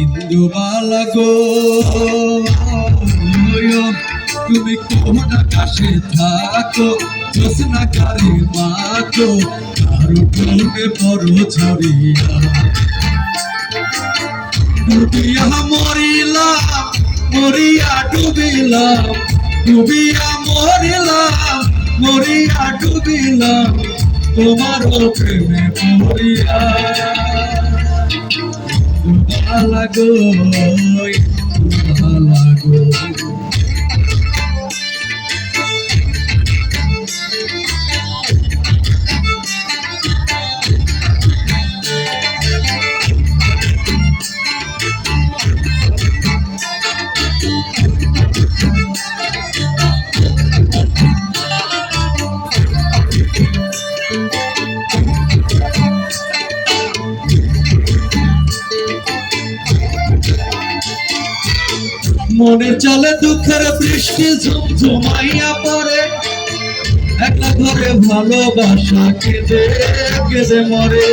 ইন্দুবালা গো তুমি কোন আকাশে থাকো জোসনা কারে মাকো কারও কোনে বড় ছড়িয়া। ডুবিয়া মরিলাম, মরিয়া ডুবিলাম, ডুবিয়া মরিলাম, মরিয়া ডুবিলাম তোমার প্রেমে পড়িয়া। ভালা গো ভালা। গো মনের চলে দুঃখের বৃষ্টি ঝুমঝুমাইয়া পরে একলা ঘরে ভালোবাসা কেঁদে কেঁদে মরে।